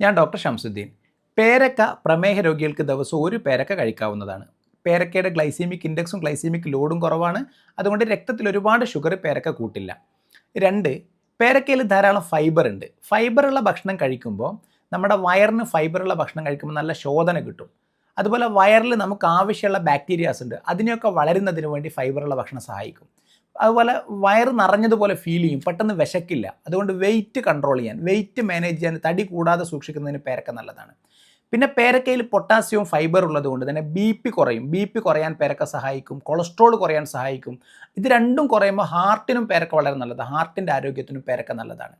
ഞാൻ ഡോക്ടർ ഷംസുദ്ദീൻ. പേരക്ക പ്രമേഹ രോഗികൾക്ക് ദിവസവും ഒരു പേരക്ക കഴിക്കാവുന്നതാണ്. പേരക്കയുടെ ഗ്ലൈസീമിക് ഇൻഡെക്സും ഗ്ലൈസീമിക് ലോഡും കുറവാണ്. അതുകൊണ്ട് രക്തത്തിൽ ഒരുപാട് ഷുഗർ പേരക്ക കൂട്ടില്ല. രണ്ട് പേരക്കയിൽ ധാരാളം ഫൈബർ ഉണ്ട്. ഫൈബറുള്ള ഭക്ഷണം കഴിക്കുമ്പോൾ നമ്മുടെ വയറിന് ഫൈബറുള്ള ഭക്ഷണം കഴിക്കുമ്പോൾ നല്ല ശോധന കിട്ടും. അതുപോലെ വയറിൽ നമുക്ക് ആവശ്യമുള്ള ബാക്ടീരിയാസ് ഉണ്ട്. അതിനെയൊക്കെ വളരുന്നതിന് വേണ്ടി ഫൈബറുള്ള ഭക്ഷണം സഹായിക്കും. അതുപോലെ വയറ് നിറഞ്ഞതുപോലെ ഫീൽ ചെയ്യും. പെട്ടെന്ന് വിശക്കില്ല. അതുകൊണ്ട് വെയിറ്റ് കൺട്രോൾ ചെയ്യാൻ വെയിറ്റ് മാനേജ് ചെയ്യാൻ തടി കൂടാതെ സൂക്ഷിക്കുന്നതിന് പേരക്ക നല്ലതാണ്. പിന്നെ പേരക്കയിൽ പൊട്ടാസ്യവും ഫൈബർ ഉള്ളതുകൊണ്ട് തന്നെ ബി പി കുറയും. ബി പി കുറയാൻ പേരക്ക സഹായിക്കും. കൊളസ്ട്രോൾ കുറയാൻ സഹായിക്കും. ഇത് രണ്ടും കുറയുമ്പോൾ ഹാർട്ടിനും പേരക്ക വളരെ നല്ലതാണ്. ഹാർട്ടിന്റെ ആരോഗ്യത്തിനും പേരക്ക നല്ലതാണ്.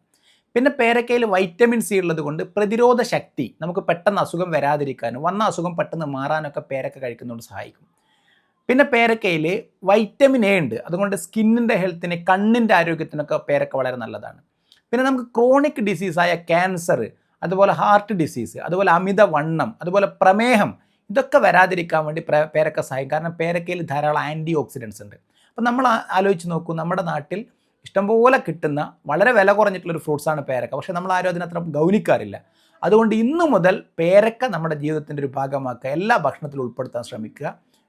പിന്നെ പേരക്കയിൽ വൈറ്റമിൻ സി ഉള്ളത് കൊണ്ട് പ്രതിരോധ ശക്തി നമുക്ക് പെട്ടെന്ന് അസുഖം വരാതിരിക്കാനും വന്ന അസുഖം പെട്ടെന്ന് മാറാനൊക്കെ പേരക്ക കഴിക്കുന്നതുകൊണ്ട് സഹായിക്കും. പിന്നെ പേരക്കയിൽ വൈറ്റമിൻ എ ഉണ്ട്. അതുകൊണ്ട് സ്കിന്നിന്റെ ഹെൽത്തിന് കണ്ണിന്റെ ആരോഗ്യത്തിനൊക്കെ പേരക്ക വളരെ നല്ലതാണ്. പിന്നെ നമുക്ക് ക്രോണിക് ഡിസീസായ ക്യാൻസർ അതുപോലെ ഹാർട്ട് ഡിസീസ് അതുപോലെ അമിത വണ്ണം അതുപോലെ പ്രമേഹം ഇതൊക്കെ വരാതിരിക്കാൻ വേണ്ടി പ്ര- പേരക്ക സഹായിക്കും. കാരണം പേരക്കയിൽ ധാരാളം ആന്റി ഓക്സിഡൻസ് ഉണ്ട്. അപ്പം നമ്മൾ ആലോചിച്ച് നോക്കൂ നമ്മുടെ നാട്ടിൽ ഇഷ്ടംപോലെ കിട്ടുന്ന വളരെ വില കുറഞ്ഞിട്ടുള്ളൊരു ഫ്രൂട്ട്സാണ് പേരക്ക. പക്ഷേ നമ്മൾ ആരും അതിനത്ര ഗൗനിക്കാറില്ല. അതുകൊണ്ട് ഇന്നു മുതൽ പേരക്ക നമ്മുടെ ജീവിതത്തിന്റെ ഒരു ഭാഗമാക്കുക എല്ലാ ഭക്ഷണത്തിലും ഉൾപ്പെടുത്താൻ ശ്രമിക്കുക.